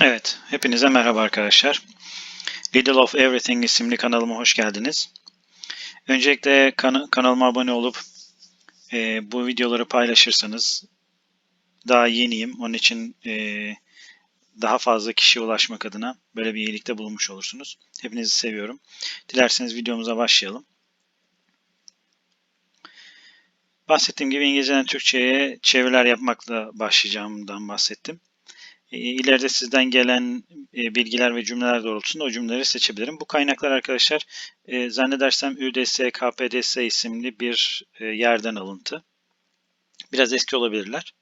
Evet, hepinize merhaba arkadaşlar. Little of Everything isimli kanalıma hoş geldiniz. Öncelikle kan- kanalıma abone olup e, bu videoları paylaşırsanız daha yeniyim. Onun için e, daha fazla kişiye ulaşmak adına böyle bir iyilikte bulunmuş olursunuz. Hepinizi seviyorum. Dilerseniz videomuza başlayalım. Bahsettiğim gibi İngilizceden Türkçe'ye çeviriler yapmakla başlayacağımdan bahsettim. E, İleride sizden gelen e, bilgiler ve cümleler doğrultusunda o cümleleri seçebilirim. Bu kaynaklar arkadaşlar e, zannedersem ÜDS, KPDS isimli bir yerden alıntı. Biraz eski olabilirler.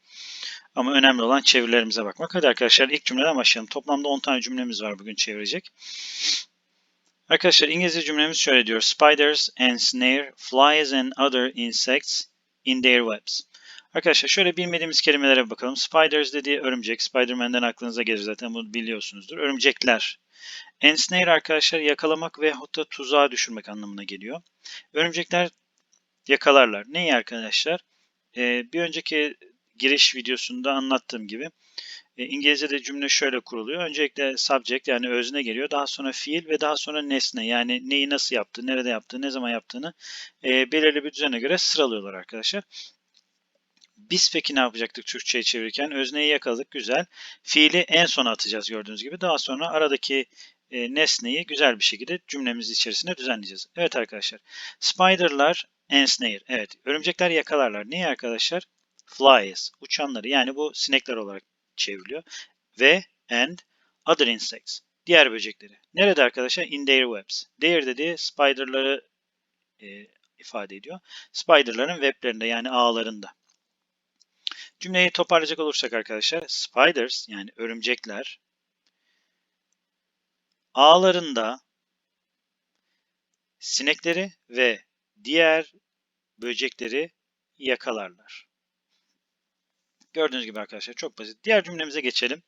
Ama önemli olan çevirilerimize bakmak. Hadi arkadaşlar ilk cümleden başlayalım. Toplamda 10 tane cümlemiz var bugün çevirecek. Arkadaşlar İngilizce cümlemiz şöyle diyor. Spiders and snare, flies and other insects in their webs. Arkadaşlar şöyle bilmediğimiz kelimelere bakalım. Spiders dediği örümcek. Spider-Man'den aklınıza gelir zaten bunu biliyorsunuzdur. Örümcekler. Ensnare arkadaşlar yakalamak ve hatta tuzağa düşürmek anlamına geliyor. Örümcekler yakalarlar. Neyi arkadaşlar? Ee, bir önceki giriş videosunda anlattığım gibi e, İngilizce'de cümle şöyle kuruluyor. Öncelikle subject yani özne geliyor. Daha sonra fiil ve daha sonra nesne. Yani neyi nasıl yaptı, nerede yaptı, ne zaman yaptığını e, belirli bir düzene göre sıralıyorlar arkadaşlar. Biz peki ne yapacaktık Türkçe'ye çevirirken? Özneyi yakaladık, güzel. Fiili en sona atacağız gördüğünüz gibi. Daha sonra aradaki e, nesneyi güzel bir şekilde cümlemiz içerisinde düzenleyeceğiz. Evet arkadaşlar. Spider'lar ensnare. Evet. Örümcekler yakalarlar. Niye arkadaşlar? Flies. Uçanları. Yani bu sinekler olarak çevriliyor. Ve and other insects. Diğer böcekleri. Nerede arkadaşlar? In their webs. Their dediği spider'ları e, ifade ediyor. Spider'ların weblerinde yani ağlarında. Cümleyi toparlayacak olursak arkadaşlar, spiders yani örümcekler ağlarında sinekleri ve diğer böcekleri yakalarlar. Gördüğünüz gibi arkadaşlar çok basit. Diğer cümlemize geçelim.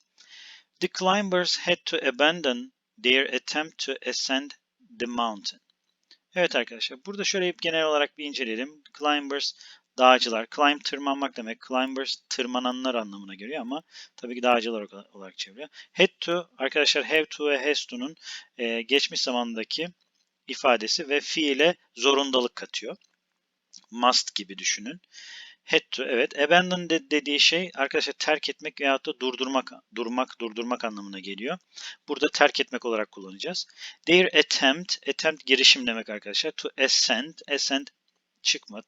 The climbers had to abandon their attempt to ascend the mountain. Evet arkadaşlar burada şöyle genel olarak bir inceleyelim. Climbers Dağcılar. Climb tırmanmak demek. Climbers tırmananlar anlamına geliyor ama tabii ki dağcılar olarak çeviriyor. Had to arkadaşlar have to ve has to'nun e, geçmiş zamandaki ifadesi ve fiile zorundalık katıyor. Must gibi düşünün. Had to evet. Abandon de, dediği şey arkadaşlar terk etmek veyahut da durdurmak, durmak, durdurmak anlamına geliyor. Burada terk etmek olarak kullanacağız. Their attempt, attempt girişim demek arkadaşlar. To ascend, ascend çıkma,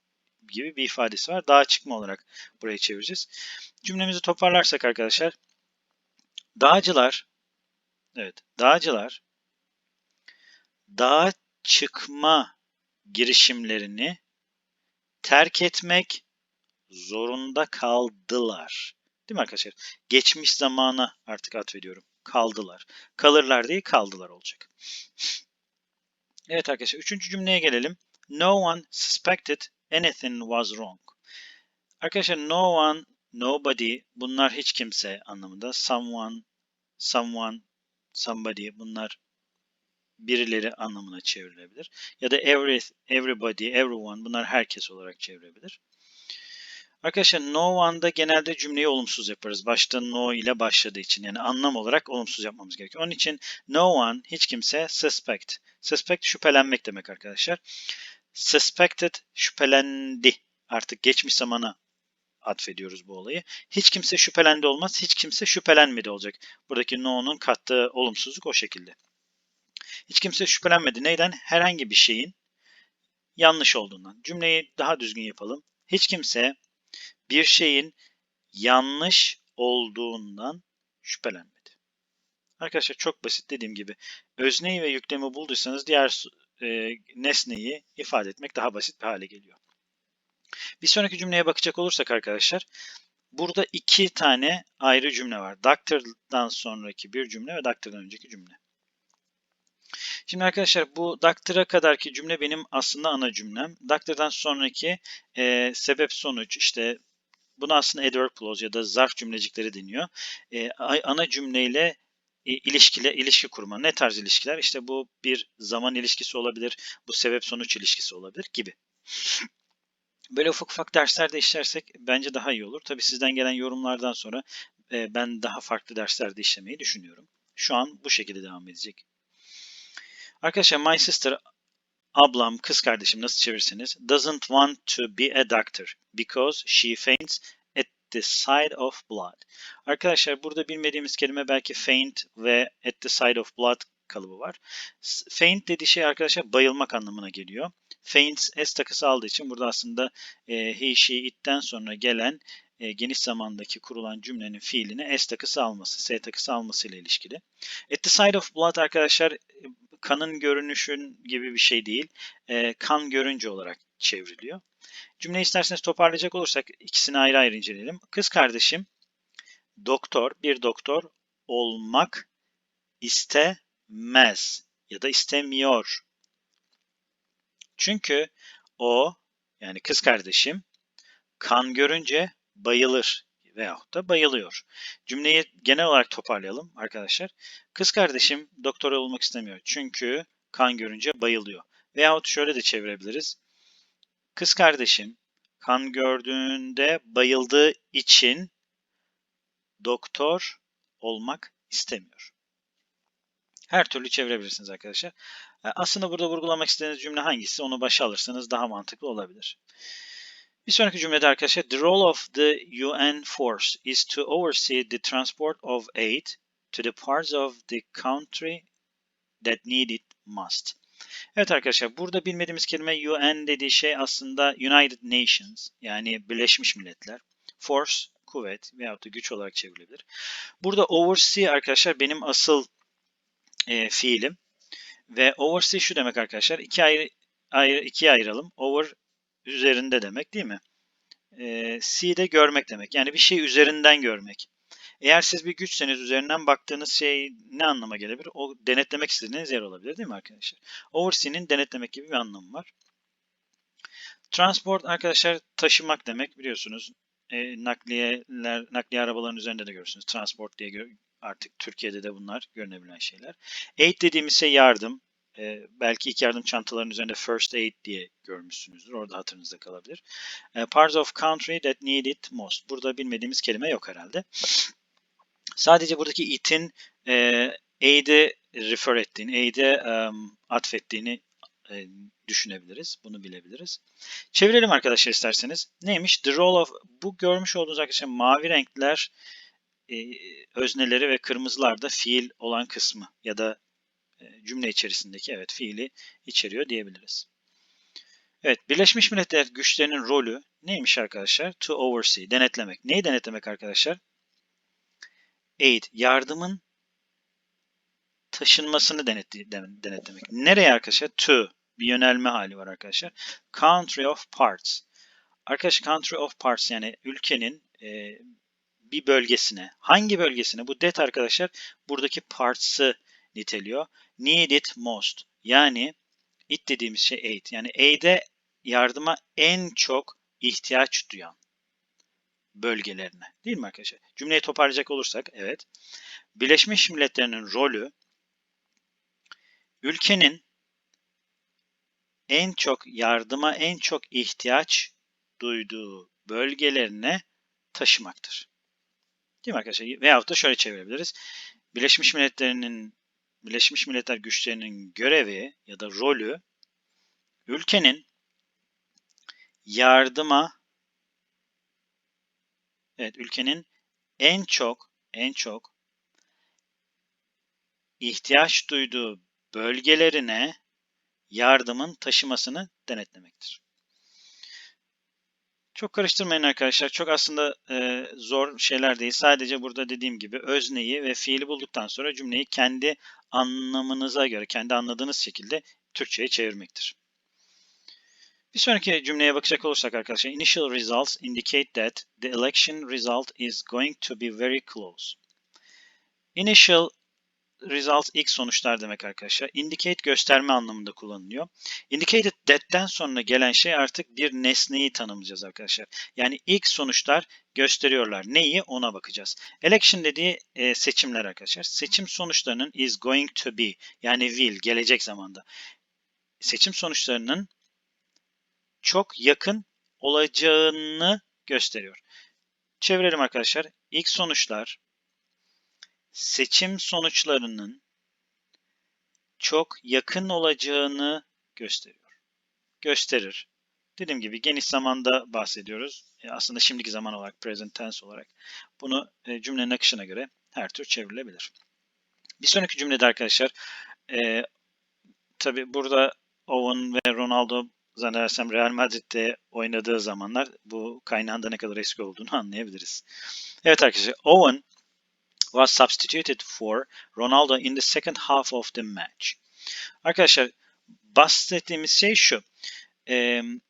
gibi bir ifadesi var. Dağa çıkma olarak burayı çevireceğiz. Cümlemizi toparlarsak arkadaşlar. Dağcılar evet dağcılar dağa çıkma girişimlerini terk etmek zorunda kaldılar. Değil mi arkadaşlar? Geçmiş zamana artık atfediyorum. Kaldılar. Kalırlar değil kaldılar olacak. Evet arkadaşlar üçüncü cümleye gelelim. No one suspected anything was wrong. Arkadaşlar no one, nobody bunlar hiç kimse anlamında. Someone, someone, somebody bunlar birileri anlamına çevrilebilir. Ya da every, everybody, everyone bunlar herkes olarak çevrilebilir. Arkadaşlar no one'da genelde cümleyi olumsuz yaparız. Başta no ile başladığı için yani anlam olarak olumsuz yapmamız gerekiyor. Onun için no one hiç kimse suspect. Suspect şüphelenmek demek arkadaşlar. Suspected şüphelendi. Artık geçmiş zamana atfediyoruz bu olayı. Hiç kimse şüphelendi olmaz. Hiç kimse şüphelenmedi olacak. Buradaki no'nun kattığı olumsuzluk o şekilde. Hiç kimse şüphelenmedi. Neyden? Herhangi bir şeyin yanlış olduğundan. Cümleyi daha düzgün yapalım. Hiç kimse bir şeyin yanlış olduğundan şüphelenmedi. Arkadaşlar çok basit dediğim gibi özneyi ve yüklemi bulduysanız diğer e, nesneyi ifade etmek daha basit bir hale geliyor. Bir sonraki cümleye bakacak olursak arkadaşlar burada iki tane ayrı cümle var. Doctor'dan sonraki bir cümle ve doctor'dan önceki cümle. Şimdi arkadaşlar bu doctor'a kadarki cümle benim aslında ana cümlem. Doctor'dan sonraki e, sebep sonuç işte buna aslında adverb clause ya da zarf cümlecikleri deniyor. E, ana cümleyle ilişkile ilişki kurma. Ne tarz ilişkiler? İşte bu bir zaman ilişkisi olabilir, bu sebep sonuç ilişkisi olabilir gibi. Böyle ufak ufak derslerde işlersek bence daha iyi olur. Tabii sizden gelen yorumlardan sonra e, ben daha farklı derslerde işlemeyi düşünüyorum. Şu an bu şekilde devam edecek. Arkadaşlar my sister ablam, kız kardeşim nasıl çevirirseniz doesn't want to be a doctor because she faints the sight of blood. Arkadaşlar burada bilmediğimiz kelime belki faint ve at the sight of blood kalıbı var. Faint dediği şey arkadaşlar bayılmak anlamına geliyor. Faint s takısı aldığı için burada aslında e, he, she, it'ten sonra gelen e, geniş zamandaki kurulan cümlenin fiilini s takısı alması, s takısı alması ile ilişkili. At the sight of blood arkadaşlar kanın görünüşün gibi bir şey değil. E, kan görünce olarak çevriliyor. Cümleyi isterseniz toparlayacak olursak ikisini ayrı ayrı inceleyelim. Kız kardeşim doktor, bir doktor olmak istemez ya da istemiyor. Çünkü o yani kız kardeşim kan görünce bayılır veyahut da bayılıyor. Cümleyi genel olarak toparlayalım arkadaşlar. Kız kardeşim doktor olmak istemiyor çünkü kan görünce bayılıyor. Veyahut şöyle de çevirebiliriz. Kız kardeşim kan gördüğünde bayıldığı için doktor olmak istemiyor. Her türlü çevirebilirsiniz arkadaşlar. E, aslında burada vurgulamak istediğiniz cümle hangisi onu başa alırsanız daha mantıklı olabilir. Bir sonraki cümlede arkadaşlar the role of the UN force is to oversee the transport of aid to the parts of the country that need it most. Evet arkadaşlar burada bilmediğimiz kelime UN dediği şey aslında United Nations yani Birleşmiş Milletler. Force kuvvet veyahut da güç olarak çevrilebilir. Burada oversee arkadaşlar benim asıl e, fiilim. Ve oversee şu demek arkadaşlar. İki ayrı, ayrı ikiye ayıralım. Over üzerinde demek değil mi? E, see de görmek demek. Yani bir şey üzerinden görmek. Eğer siz bir güçseniz üzerinden baktığınız şey ne anlama gelebilir? O denetlemek istediğiniz yer olabilir değil mi arkadaşlar? Oversee'nin denetlemek gibi bir anlamı var. Transport arkadaşlar taşımak demek biliyorsunuz. E, nakliyeler, nakliye arabaların üzerinde de görürsünüz. Transport diye Artık Türkiye'de de bunlar görünebilen şeyler. Aid dediğimiz şey yardım. E, belki ilk yardım çantalarının üzerinde first aid diye görmüşsünüzdür. Orada hatırınızda kalabilir. E, parts of country that need it most. Burada bilmediğimiz kelime yok herhalde. Sadece buradaki it'in e, aid'e refer ettiğini, aid'e um, atfettiğini e, düşünebiliriz. Bunu bilebiliriz. Çevirelim arkadaşlar isterseniz. Neymiş? The role of bu görmüş olduğunuz arkadaşlar mavi renkler e, özneleri ve kırmızılar da fiil olan kısmı ya da e, cümle içerisindeki evet fiili içeriyor diyebiliriz. Evet, Birleşmiş Milletler güçlerinin rolü neymiş arkadaşlar? To oversee, denetlemek. Neyi denetlemek arkadaşlar? Aid, yardımın taşınmasını denetlemek. Nereye arkadaşlar? To, bir yönelme hali var arkadaşlar. Country of parts. Arkadaşlar country of parts yani ülkenin e, bir bölgesine. Hangi bölgesine? Bu det arkadaşlar buradaki parts'ı niteliyor. Need most. Yani it dediğimiz şey aid. Yani aid'e yardıma en çok ihtiyaç duyan bölgelerine. Değil mi arkadaşlar? Cümleyi toparlayacak olursak evet. Birleşmiş Milletler'in rolü ülkenin en çok yardıma en çok ihtiyaç duyduğu bölgelerine taşımaktır. Değil mi arkadaşlar? Veyahut da şöyle çevirebiliriz. Birleşmiş Milletler'in Birleşmiş Milletler güçlerinin görevi ya da rolü ülkenin yardıma evet ülkenin en çok en çok ihtiyaç duyduğu bölgelerine yardımın taşımasını denetlemektir. Çok karıştırmayın arkadaşlar. Çok aslında e, zor şeyler değil. Sadece burada dediğim gibi özneyi ve fiili bulduktan sonra cümleyi kendi anlamınıza göre, kendi anladığınız şekilde Türkçe'ye çevirmektir. Bir sonraki cümleye bakacak olursak arkadaşlar, initial results indicate that the election result is going to be very close. Initial result ilk sonuçlar demek arkadaşlar. Indicate gösterme anlamında kullanılıyor. Indicated that'ten sonra gelen şey artık bir nesneyi tanımlayacağız arkadaşlar. Yani ilk sonuçlar gösteriyorlar. Neyi? Ona bakacağız. Election dediği e, seçimler arkadaşlar. Seçim sonuçlarının is going to be yani will gelecek zamanda. Seçim sonuçlarının çok yakın olacağını gösteriyor. Çevirelim arkadaşlar. İlk sonuçlar seçim sonuçlarının çok yakın olacağını gösteriyor. Gösterir. Dediğim gibi geniş zamanda bahsediyoruz. E, aslında şimdiki zaman olarak, present tense olarak. Bunu e, cümlenin akışına göre her tür çevrilebilir. Bir sonraki cümlede arkadaşlar, e, tabi burada Owen ve Ronaldo zannedersem Real Madrid'de oynadığı zamanlar bu kaynağında ne kadar eski olduğunu anlayabiliriz. Evet arkadaşlar, Owen was substituted for Ronaldo in the second half of the match. Arkadaşlar bahsettiğimiz şey şu.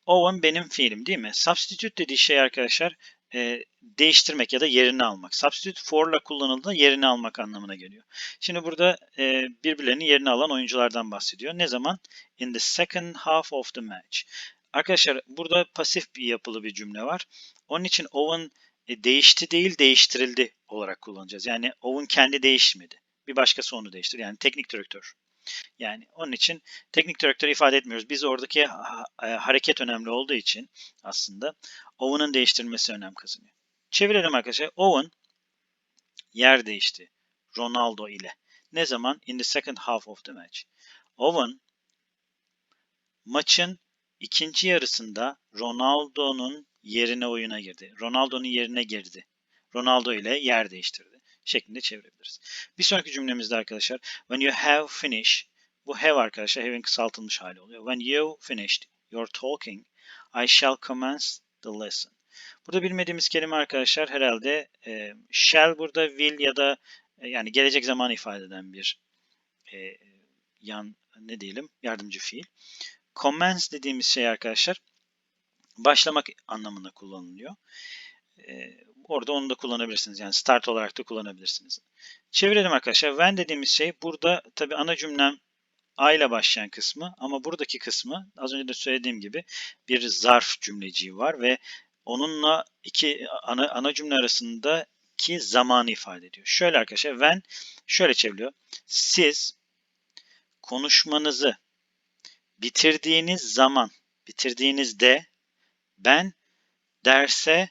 Owen benim fiilim değil mi? Substitute dediği şey arkadaşlar e, değiştirmek ya da yerini almak. Substitute for ile kullanıldığında yerini almak anlamına geliyor. Şimdi burada e, birbirlerinin yerini alan oyunculardan bahsediyor. Ne zaman? In the second half of the match. Arkadaşlar burada pasif bir yapılı bir cümle var. Onun için Owen e, değişti değil değiştirildi olarak kullanacağız. Yani Owen kendi değişmedi. Bir başkası onu değiştir. Yani teknik direktör. Yani onun için teknik direktörü ifade etmiyoruz. Biz oradaki hareket önemli olduğu için aslında Owen'ın değiştirilmesi önem kazanıyor. Çevirelim arkadaşlar. Owen yer değişti. Ronaldo ile. Ne zaman? In the second half of the match. Owen maçın ikinci yarısında Ronaldo'nun yerine oyuna girdi. Ronaldo'nun yerine girdi. Ronaldo ile yer değiştirdi şeklinde çevirebiliriz. Bir sonraki cümlemizde arkadaşlar when you have finished bu have arkadaşlar have'in kısaltılmış hali oluyor. When you finished your talking I shall commence the lesson. Burada bilmediğimiz kelime arkadaşlar herhalde e, shall burada will ya da e, yani gelecek zaman ifade eden bir e, yan ne diyelim yardımcı fiil. Commence dediğimiz şey arkadaşlar başlamak anlamında kullanılıyor. Ee, orada onu da kullanabilirsiniz. Yani start olarak da kullanabilirsiniz. Çevirelim arkadaşlar. When dediğimiz şey burada tabi ana cümlem I ile başlayan kısmı ama buradaki kısmı az önce de söylediğim gibi bir zarf cümleciği var ve onunla iki ana, ana cümle arasındaki zamanı ifade ediyor. Şöyle arkadaşlar when şöyle çeviriyor. Siz konuşmanızı bitirdiğiniz zaman, bitirdiğinizde ben derse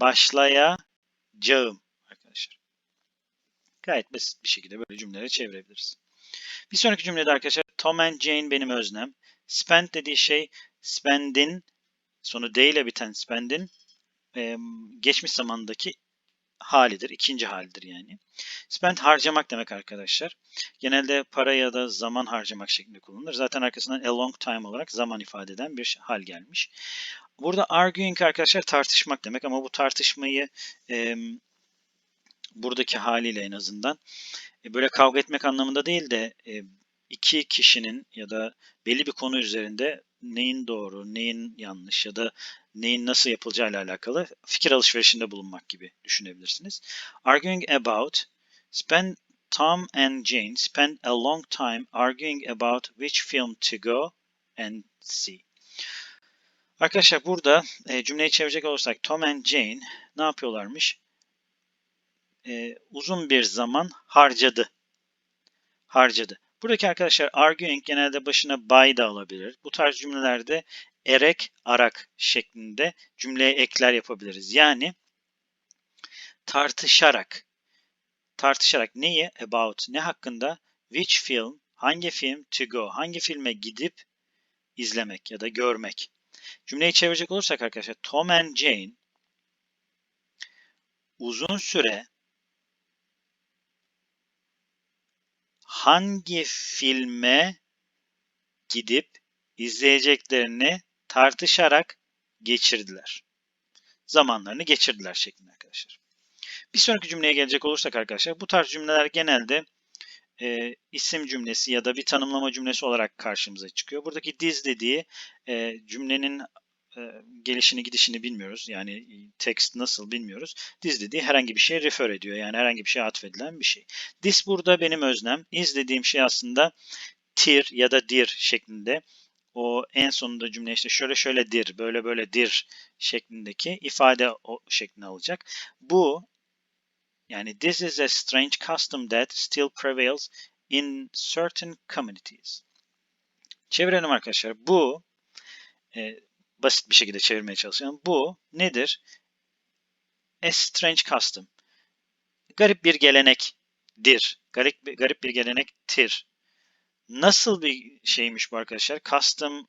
başlayacağım arkadaşlar. Gayet basit bir şekilde böyle cümlelere çevirebiliriz. Bir sonraki cümlede arkadaşlar Tom and Jane benim öznem. Spend dediği şey spend'in sonu D ile biten spend'in geçmiş zamandaki halidir. ikinci halidir yani. Spend harcamak demek arkadaşlar. Genelde para ya da zaman harcamak şeklinde kullanılır. Zaten arkasından a long time olarak zaman ifade eden bir hal gelmiş. Burada arguing arkadaşlar tartışmak demek ama bu tartışmayı e, buradaki haliyle en azından e, böyle kavga etmek anlamında değil de e, iki kişinin ya da belli bir konu üzerinde neyin doğru, neyin yanlış ya da neyin nasıl yapılacağıyla alakalı fikir alışverişinde bulunmak gibi düşünebilirsiniz. Arguing about, spend Tom and Jane spend a long time arguing about which film to go and see. Arkadaşlar burada e, cümleyi çevirecek olursak Tom and Jane ne yapıyorlarmış? E, uzun bir zaman harcadı. Harcadı. Buradaki arkadaşlar arguing genelde başına by da alabilir. Bu tarz cümlelerde erek, arak şeklinde cümleye ekler yapabiliriz. Yani tartışarak, tartışarak neyi? About, ne hakkında? Which film, hangi film to go, hangi filme gidip izlemek ya da görmek. Cümleyi çevirecek olursak arkadaşlar Tom and Jane uzun süre hangi filme gidip izleyeceklerini tartışarak geçirdiler. Zamanlarını geçirdiler şeklinde arkadaşlar. Bir sonraki cümleye gelecek olursak arkadaşlar bu tarz cümleler genelde e, isim cümlesi ya da bir tanımlama cümlesi olarak karşımıza çıkıyor. Buradaki diz dediği e, cümlenin e, gelişini gidişini bilmiyoruz. Yani text nasıl bilmiyoruz. This dediği herhangi bir şeye refer ediyor. Yani herhangi bir şeye atfedilen bir şey. This burada benim öznem. Is dediğim şey aslında tir ya da dir şeklinde. O en sonunda cümle işte şöyle şöyledir, böyle böyledir şeklindeki ifade o şeklini alacak. Bu yani this is a strange custom that still prevails in certain communities. Çevirelim arkadaşlar. Bu e, basit bir şekilde çevirmeye çalışıyorum. Bu nedir? A strange custom. Garip bir gelenektir. Garip garip bir gelenektir. Nasıl bir şeymiş bu arkadaşlar? Custom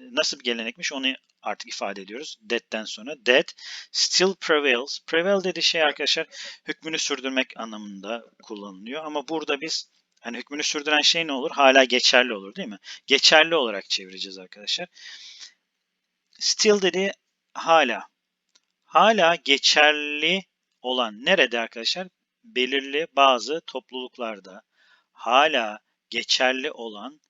nasıl bir gelenekmiş onu artık ifade ediyoruz. That'ten sonra. That still prevails. Prevail dediği şey arkadaşlar hükmünü sürdürmek anlamında kullanılıyor. Ama burada biz hani hükmünü sürdüren şey ne olur? Hala geçerli olur değil mi? Geçerli olarak çevireceğiz arkadaşlar. Still dediği hala. Hala geçerli olan nerede arkadaşlar? Belirli bazı topluluklarda hala geçerli olan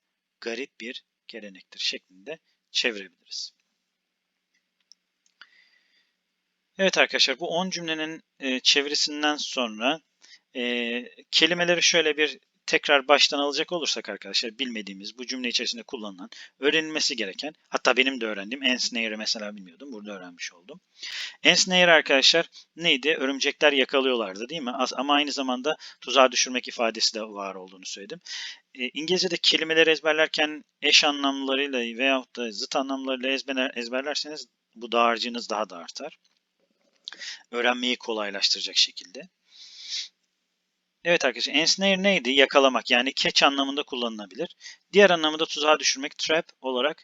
garip bir gelenektir şeklinde çevirebiliriz. Evet arkadaşlar bu 10 cümlenin e, çevirisinden sonra e, kelimeleri şöyle bir tekrar baştan alacak olursak arkadaşlar bilmediğimiz bu cümle içerisinde kullanılan öğrenilmesi gereken hatta benim de öğrendiğim ensnare'ı mesela bilmiyordum. Burada öğrenmiş oldum. Ensnare arkadaşlar neydi? Örümcekler yakalıyorlardı değil mi? Ama aynı zamanda tuzağa düşürmek ifadesi de var olduğunu söyledim. E, İngilizce'de kelimeleri ezberlerken eş anlamlarıyla veyahut da zıt anlamlarıyla ezber, ezberlerseniz bu dağarcığınız daha da artar. Öğrenmeyi kolaylaştıracak şekilde. Evet arkadaşlar ensnare neydi? Yakalamak yani catch anlamında kullanılabilir. Diğer anlamında tuzağa düşürmek trap olarak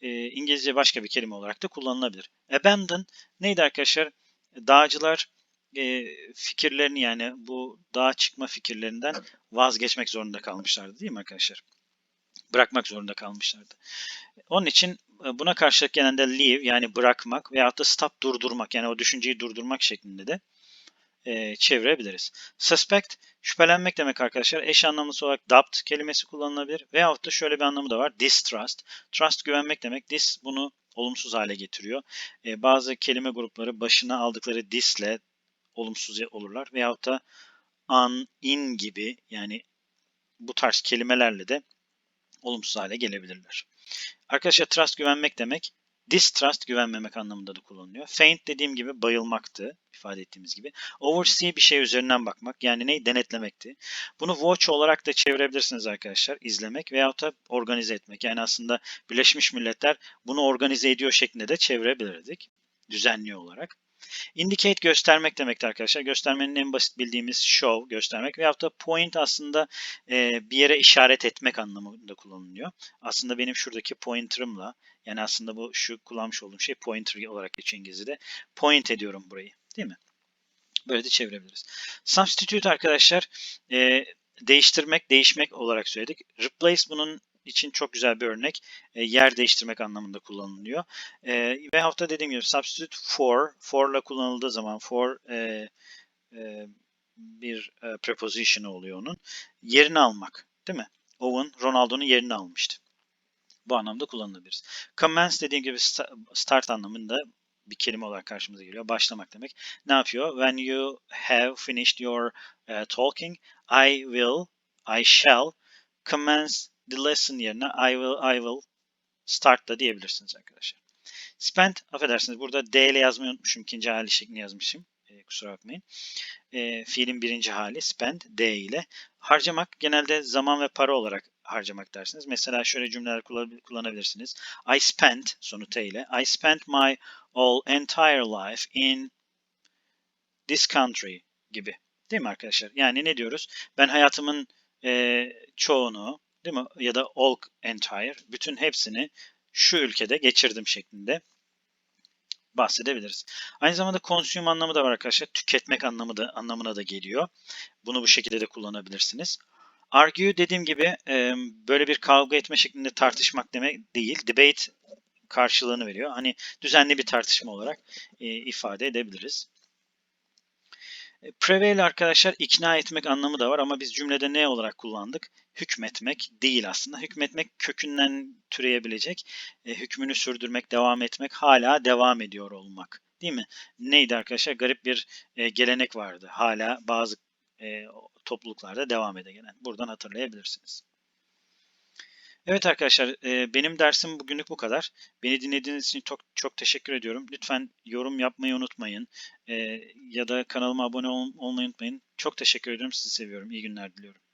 e, İngilizce başka bir kelime olarak da kullanılabilir. Abandon neydi arkadaşlar? Dağcılar e, fikirlerini yani bu dağa çıkma fikirlerinden vazgeçmek zorunda kalmışlardı değil mi arkadaşlar? Bırakmak zorunda kalmışlardı. Onun için e, buna karşılık genelde leave yani bırakmak veyahut da stop durdurmak yani o düşünceyi durdurmak şeklinde de e, çevirebiliriz. Suspect şüphelenmek demek arkadaşlar. Eş anlamlısı olarak doubt kelimesi kullanılabilir. Veyahut da şöyle bir anlamı da var. Distrust. Trust güvenmek demek. Dis bunu olumsuz hale getiriyor. E, bazı kelime grupları başına aldıkları disle olumsuz olurlar. Veyahut da an, in gibi yani bu tarz kelimelerle de olumsuz hale gelebilirler. Arkadaşlar trust güvenmek demek. Distrust güvenmemek anlamında da kullanılıyor. Faint dediğim gibi bayılmaktı ifade ettiğimiz gibi. Oversee bir şey üzerinden bakmak yani ne denetlemekti. Bunu watch olarak da çevirebilirsiniz arkadaşlar. izlemek veyahut da organize etmek. Yani aslında Birleşmiş Milletler bunu organize ediyor şeklinde de çevirebilirdik. Düzenli olarak. Indicate göstermek demektir arkadaşlar. Göstermenin en basit bildiğimiz show, göstermek veyahut da point aslında e, bir yere işaret etmek anlamında kullanılıyor. Aslında benim şuradaki pointer'ımla yani aslında bu şu kullanmış olduğum şey pointer olarak geçiyor İngilizce'de. Point ediyorum burayı değil mi? Böyle de çevirebiliriz. Substitute arkadaşlar e, değiştirmek, değişmek olarak söyledik. Replace bunun için çok güzel bir örnek. E, yer değiştirmek anlamında kullanılıyor. E, ve hafta dediğim gibi substitute for, for ile kullanıldığı zaman for e, e, bir e, preposition oluyor onun. Yerini almak değil mi? Owen Ronaldo'nun yerini almıştı. Bu anlamda kullanılabilir. Commence dediğim gibi start anlamında bir kelime olarak karşımıza geliyor. Başlamak demek. Ne yapıyor? When you have finished your uh, talking, I will, I shall commence the lesson yerine I will, I will start da diyebilirsiniz arkadaşlar. Spend, affedersiniz burada D ile yazmayı unutmuşum. ikinci hali şeklinde yazmışım. E, kusura bakmayın. E, fiilin birinci hali spend D ile. Harcamak genelde zaman ve para olarak harcamak dersiniz. Mesela şöyle cümleler kullanabilirsiniz. I spent sonu T ile. I spent my all entire life in this country gibi. Değil mi arkadaşlar? Yani ne diyoruz? Ben hayatımın e, çoğunu değil mi? Ya da all entire bütün hepsini şu ülkede geçirdim şeklinde bahsedebiliriz. Aynı zamanda consume anlamı da var arkadaşlar. Tüketmek anlamı da anlamına da geliyor. Bunu bu şekilde de kullanabilirsiniz. Argue dediğim gibi böyle bir kavga etme şeklinde tartışmak demek değil. Debate karşılığını veriyor. Hani düzenli bir tartışma olarak ifade edebiliriz. E, prevail arkadaşlar ikna etmek anlamı da var ama biz cümlede ne olarak kullandık? Hükmetmek değil aslında. Hükmetmek kökünden türeyebilecek. E, hükmünü sürdürmek, devam etmek, hala devam ediyor olmak. Değil mi? Neydi arkadaşlar? Garip bir e, gelenek vardı. Hala bazı e, topluluklarda devam ede gelen. Buradan hatırlayabilirsiniz. Evet arkadaşlar e, benim dersim bugünlük bu kadar. Beni dinlediğiniz için çok çok teşekkür ediyorum. Lütfen yorum yapmayı unutmayın. E, ya da kanalıma abone ol, olmayı unutmayın. Çok teşekkür ediyorum. Sizi seviyorum. İyi günler diliyorum.